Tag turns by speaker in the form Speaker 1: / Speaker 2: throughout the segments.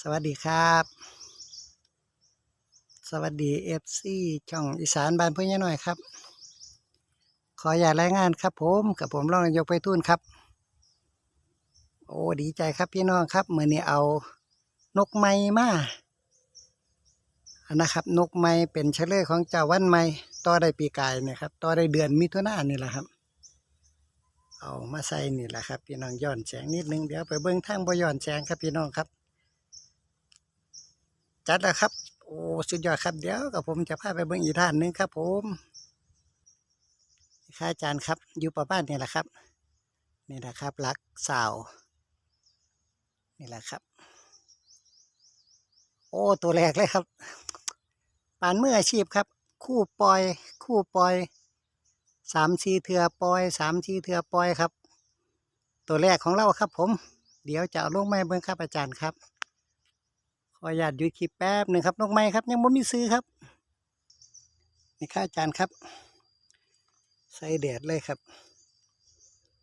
Speaker 1: สวัสดีครับ สวัสดีเอฟซีช่องอีสานบ้านพ่อใหญ่หน่อยครับ ขออย่ารายงานครับผมกับผมรองนายกไปทุ่นครับ โอ้ดีใจครับพี่น้องครับเมื่อนี้เอานกไม้มาอันนะครับ นกไม้เป็นเฉลยของเจ้าวันไม้ต่อได้ปีกายนี่ครับต่อได้เดือนมิถุนายนนี่แหละครับ เอามาใส่นี่แหละครับ พี่น้องย้อนแสงนิดนึงเดี๋ยวไปเบิ้องทางบ่ย้อนแสงครับพี่น้องครับ จัดแล้วครับ โอ้สุดยอดครับเดี๋ยวกับผมจะพาไปเบิ้งอีกท่านหนึงครับ ผมข้าอาจารย์ครับ อยู่ประบ้านนี่แหละครับ นี่แหละครับรักสาวนี่แหละครับ โอ้ตัวแรกเลยครับปานมืออาชีพครับ คู่ปล่อย คู่ปล่อยสามชีเถือปล่อยสามชีเถือปล่อยครับ ตัวแรกของเราครับ ผม เดี๋ยวจะเอาลงไม้เบิ้งครับอาจารย์ครับ ออนุญาตหยุดคลิปแป๊บหนึ่งครับนกไม้ครับ ยังไม่มีซื้อครับนี่ค่ะอาจารย์ครับ ใส่แดดเลยครับ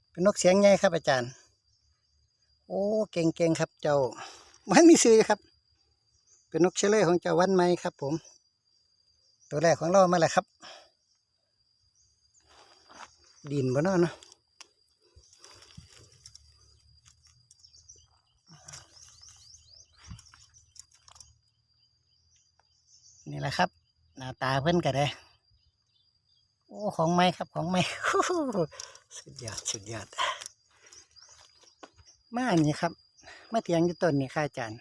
Speaker 1: เป็นนกเสียงใหญ่ครับ อาจารย์ โอ้เก่งๆครับ เจ้ามันมีซื้อครับ เป็นนกเชลเลอร์ของเจ้าวันไม้ครับ ผม ตัวแรกของเรามาแล้วครับ ดินบนนั้นเนาะ นี่แหละครับหน้าตาเพิ่อนก็ได้โอ้ของไม้ครับของไม้สุดยอดสุดยอดมาอันนี้ครับมาเตียงอยู่ต้นนี่ค่ะอาจารย์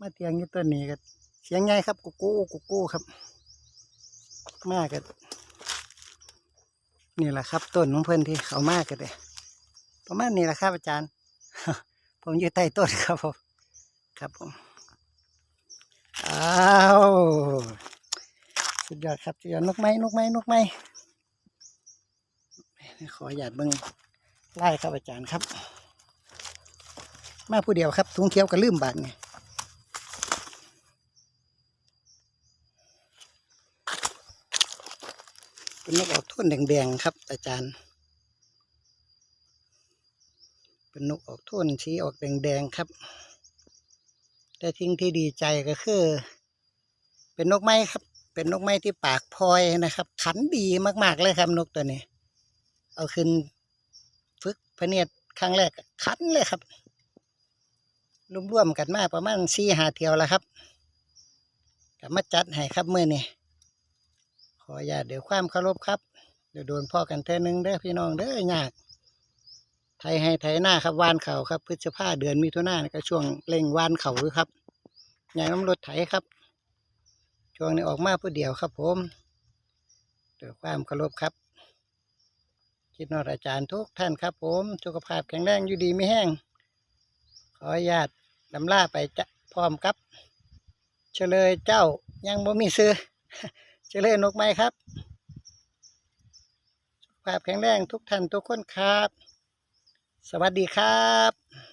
Speaker 1: มาเตียงอยู่ต้นนี้ก็เสียงใหญ่ครับกุ๊กกู้กุ๊กกู้ครับ มากกันนี่แหละครับต้นของเพื่อนที่เขามากกันเลยประมาณนี้แหละครับอาจารย์ ผมอยู่ใต้ต้นครับผม ครับผม อ้าว สุดยอดครับสุดยอดนกไม้นกไม้นกไม้ขอหยาดเบิ้งไล่ครับอาจารย์ครับ มาผู้เดียวครับถุงเขียวกับลืมบาทไงเป็นนกออกทุ่นแดงๆครับ อาจารย์ เป็นนกออกโทุ่นสีออกแดงๆครับ แต่ทิ้งที่ดีใจก็คือ เป็นนกไม้ครับ เป็นนกไม้ที่ปากพลอยนะครับ ขันดีมากๆเลยครับนกตัวนี้ เอาขึ้นฝึกพระเนียดครั้งแรกขันเลยครับรวมๆกันมาประมาณสี่หาเที่ยวแล้วครับกับมาจัดให้ครับเมื่อนี้ขออย่าเดี๋ยวความเคารพครับ เดี๋ยวโดนพ่อกันเท่อนึงเด้อพี่น้องเด้อยาก ไทยให้ไทยหน้าครับวานเข่าครับพฤษภาเดือนมิถุนายนก็ช่วงเร่งวานเข่าอยู่ครับยางน้ำรถไถครับ ช่วงนี้ออกมาผู้เดียวครับผมเดี๋ยความเคารพครับ คิดนอดอาจารย์ทุกท่านครับ ผมสุขภาพแข็งแรงอยู่ดีไม่แห้ง ขออนุญาตลำล่าไปจะพร้อมครับ เฉลยเจ้ายังบ่มีซื้อเจริญนกไม้ครับ สุขภาพแข็งแรงทุกท่านทุกคนครับ สวัสดีครับ